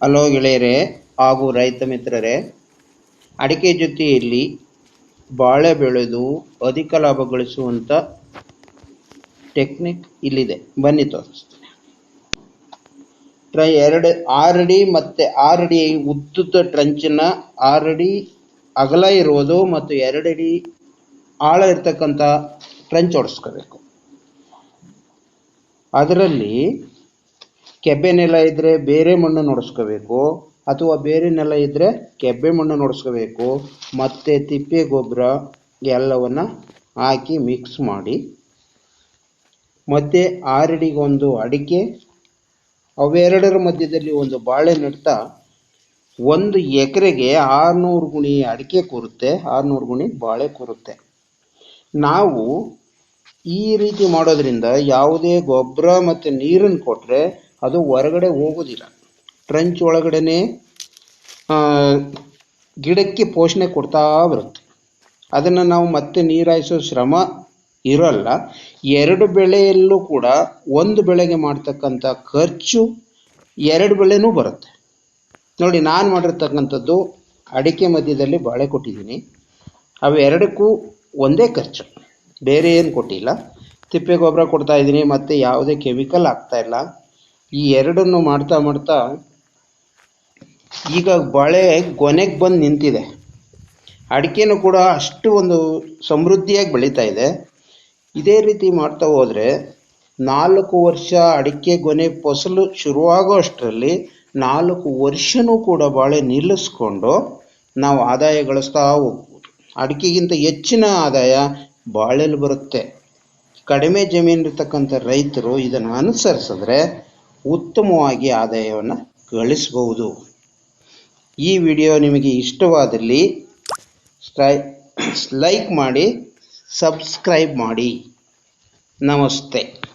Hello ಗೆಳೆಯರೇ ಹಾಗೂ ರೈತ ಮಿತ್ರರೇ, ಅಡಿಕೆ ಜೊತೆಯಲ್ಲಿ ಬಾಳೆ ಬೆಳೆದು ಅಧಿಕ ಲಾಭ ಗಳಿಸುವಂಥ ಟೆಕ್ನಿಕ್ ಇಲ್ಲಿದೆ. ಬನ್ನಿ ತೋರಿಸ್ತೀನಿ. ಟ್ರೈ ಎರಡು, ಆರಡಿ ಮತ್ತು ಆರಡಿ ಉದ್ದುದ ಟ್ರಂಚನ್ನ ಆರಡಿ ಅಗಲ ಇರೋದು ಮತ್ತು ಎರಡಡಿ ಆಳ ಇರ್ತಕ್ಕಂಥ ಟ್ರಂಚ್ ಹೊಡೆಸ್ಕೋಬೇಕು. ಅದರಲ್ಲಿ ಕೆಬ್ಬೆ ನೆಲ ಇದ್ದರೆ ಬೇರೆ ಮಣ್ಣು ನೋಡಿಸ್ಕೋಬೇಕು, ಅಥವಾ ಬೇರೆ ನೆಲ ಇದ್ದರೆ ಕೆಬ್ಬೆ ಮಣ್ಣು ನೋಡಿಸ್ಕೋಬೇಕು, ಮತ್ತು ತಿಪ್ಪೆ ಗೊಬ್ಬರ ಎಲ್ಲವನ್ನು ಹಾಕಿ ಮಿಕ್ಸ್ ಮಾಡಿ, ಮತ್ತು ಆರಡಿಗೊಂದು ಅಡಿಕೆ, ಅವೆರಡರ ಮಧ್ಯದಲ್ಲಿ ಒಂದು ಬಾಳೆ ನೆಡ್ತಾ ಒಂದು ಎಕರೆಗೆ ಆರುನೂರು ಗುಣಿ ಅಡಿಕೆ ಕೊರುತ್ತೆ, ಆರುನೂರು ಗುಣಿ ಬಾಳೆ ಕೊರುತ್ತೆ. ನಾವು ಈ ರೀತಿ ಮಾಡೋದ್ರಿಂದ ಯಾವುದೇ ಗೊಬ್ಬರ ಮತ್ತು ನೀರನ್ನು ಕೊಟ್ಟರೆ ಅದು ಹೊರಗಡೆ ಹೋಗೋದಿಲ್ಲ. ಟ್ರಂಚ್ ಒಳಗಡೆ ಗಿಡಕ್ಕೆ ಪೋಷಣೆ ಕೊಡ್ತಾ ಬರುತ್ತೆ. ಅದನ್ನು ನಾವು ಮತ್ತೆ ನೀರಾಯಿಸೋ ಶ್ರಮ ಇರಲ್ಲ. ಎರಡು ಬೆಳೆಯಲ್ಲೂ ಕೂಡ ಒಂದು ಬೆಳೆಗೆ ಮಾಡ್ತಕ್ಕಂಥ ಖರ್ಚು ಎರಡು ಬೆಳೆನೂ ಬರುತ್ತೆ. ನೋಡಿ, ನಾನು ಮಾಡಿರ್ತಕ್ಕಂಥದ್ದು ಅಡಿಕೆ ಮಧ್ಯದಲ್ಲಿ ಬಾಳೆ ಕೊಟ್ಟಿದ್ದೀನಿ. ಅವೆರಡಕ್ಕೂ ಒಂದೇ ಖರ್ಚು. ಬೇರೆ ಏನು ಕೊಟ್ಟಿಲ್ಲ. ತಿಪ್ಪೆ ಗೊಬ್ಬರ ಕೊಡ್ತಾ ಇದ್ದೀನಿ, ಮತ್ತು ಯಾವುದೇ ಕೆಮಿಕಲ್ ಹಾಕ್ತಾ ಇಲ್ಲ. ಈ ಎರಡನ್ನು ಮಾಡ್ತಾ ಮಾಡ್ತಾ ಈಗ ಬಾಳೆ ಕೊನೆಗೆ ಬಂದು ನಿಂತಿದೆ. ಅಡಿಕೆನೂ ಕೂಡ ಅಷ್ಟು ಒಂದು ಸಮೃದ್ಧಿಯಾಗಿ ಬೆಳೀತಾ ಇದೆ. ಇದೇ ರೀತಿ ಮಾಡ್ತಾ ಹೋದರೆ ನಾಲ್ಕು ವರ್ಷ ಅಡಿಕೆ ಗೊನೆ ಫಸಲು ಶುರುವಾಗೋ ಅಷ್ಟರಲ್ಲಿ ನಾಲ್ಕು ವರ್ಷನೂ ಕೂಡ ಬಾಳೆ ನಿಲ್ಲಿಸ್ಕೊಂಡು ನಾವು ಆದಾಯ ಗಳಿಸ್ತಾ ಹೋಗ್ಬೋದು. ಅಡಿಕೆಗಿಂತ ಹೆಚ್ಚಿನ ಆದಾಯ ಬಾಳೆಲಿ ಬರುತ್ತೆ. ಕಡಿಮೆ ಜಮೀನಿರ್ತಕ್ಕಂಥ ರೈತರು ಇದನ್ನು ಅನುಸರಿಸಿದ್ರೆ ಉತ್ತಮವಾಗಿ ಆದಾಯವನ್ನು ಗಳಿಸಬಹುದು. ಈ ವಿಡಿಯೋ ನಿಮಗೆ ಇಷ್ಟವಾದಲ್ಲಿ ಸ್ಟ್ರೈ ಲೈಕ್ ಮಾಡಿ ಸಬ್ಸ್ಕ್ರೈಬ್ ಮಾಡಿ. ನಮಸ್ತೆ.